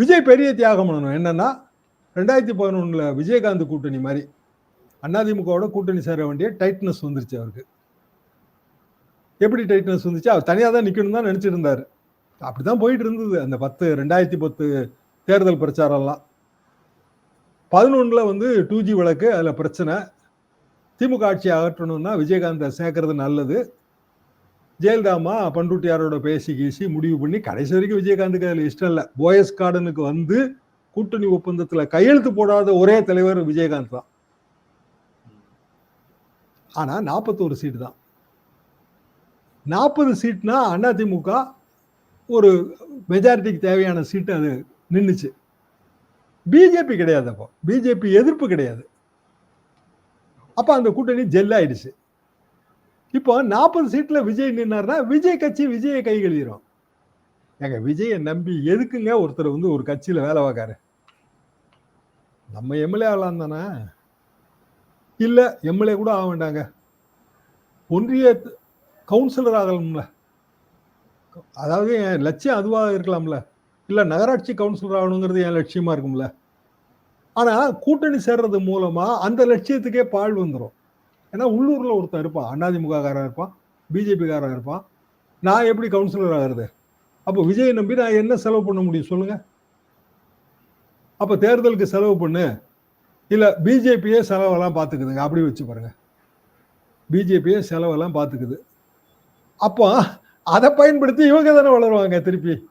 விஜய் பெரிய தியாகம் பண்ணணும். என்னன்னா ரெண்டாயிரத்தி பதினொன்றில் விஜயகாந்த் கூட்டணி மாதிரி அதிமுகவோட கூட்டணி சேர வேண்டிய டைட்னஸ் வந்துருச்சு அவருக்கு. எப்படி டைட்னஸ் வந்துச்சு? அவர் தனியாக தான் நிற்கணும் தான் நினச்சிருந்தார். அப்படி தான் போயிட்டு இருந்தது. அந்த பத்து ரெண்டாயிரத்தி பத்து தேர்தல் பிரச்சாரம்லாம் பதினொன்றில் வந்து டூ ஜி வழக்கு அதில் பிரச்சனை. திமுக ஆட்சி அகற்றணும்னா விஜயகாந்தை சேர்க்கறது நல்லது. ஜெயலலிதாமா பண்ருட்டியாரோட பேசி கீசி முடிவு பண்ணி கடைசி வரைக்கும் விஜயகாந்துக்கு அதில் இஷ்டம் இல்லை. போயஸ் கார்டனுக்கு வந்து கூட்டணி ஒப்பந்தத்தில் கையெழுத்து போடாத ஒரே தலைவர் விஜயகாந்த் தான். ஆனால் நாற்பத்தோரு சீட்டு தான். நாற்பது சீட்னா அதிமுக ஒரு மெஜாரிட்டிக்கு தேவையான சீட்டு அது நின்றுச்சு பிஜேபி கிடையாது அப்போ. பிஜேபி எதிர்ப்பு கிடையாது. அப்போ அந்த கூட்டணி ஜெல்லாயிடுச்சு இப்போ நாற்பது சீட்டில் விஜய் நின்னார்னா விஜய் கட்சி விஜயை கை எங்க ஏங்க விஜயை நம்பி எதுக்குங்க ஒருத்தர் வந்து ஒரு கட்சியில் வேலை பார்க்காரு? நம்ம எம்எல்ஏ ஆகலாம் தானே இல்லை எம்எல்ஏ கூட ஆக வேண்டாங்க. ஒன்றிய கவுன்சிலர் ஆகலாம்ல அதாவது என் லட்சியம் அதுவாக இருக்கலாம்ல. இல்லை நகராட்சி கவுன்சிலர் ஆகணுங்கிறது என் லட்சியமாக இருக்கும்ல. ஆனால் கூட்டணி சேர்றது மூலமாக அந்த லட்சியத்துக்கே பால் வந்துடும் ஏன்னா உள்ளூரில் ஒருத்தன் இருப்பான். அண்ணாதிமுககாரன் இருப்பான். பிஜேபிக்காரன் இருப்பான். நான் எப்படி கவுன்சிலர் ஆகிறது? அப்போ விஜயை நம்பி நான் என்ன செலவு பண்ண முடியும் சொல்லுங்க. அப்போ தேர்தலுக்கு செலவு பண்ணு. இல்லை பிஜேபியே செலவெல்லாம் பார்த்துக்குதுங்க. அப்படி வச்சு பாருங்க. பிஜேபியே செலவெல்லாம் பார்த்துக்குது. அப்போ அதை பயன்படுத்தி இவங்க தானே வளருவாங்க திருப்பி.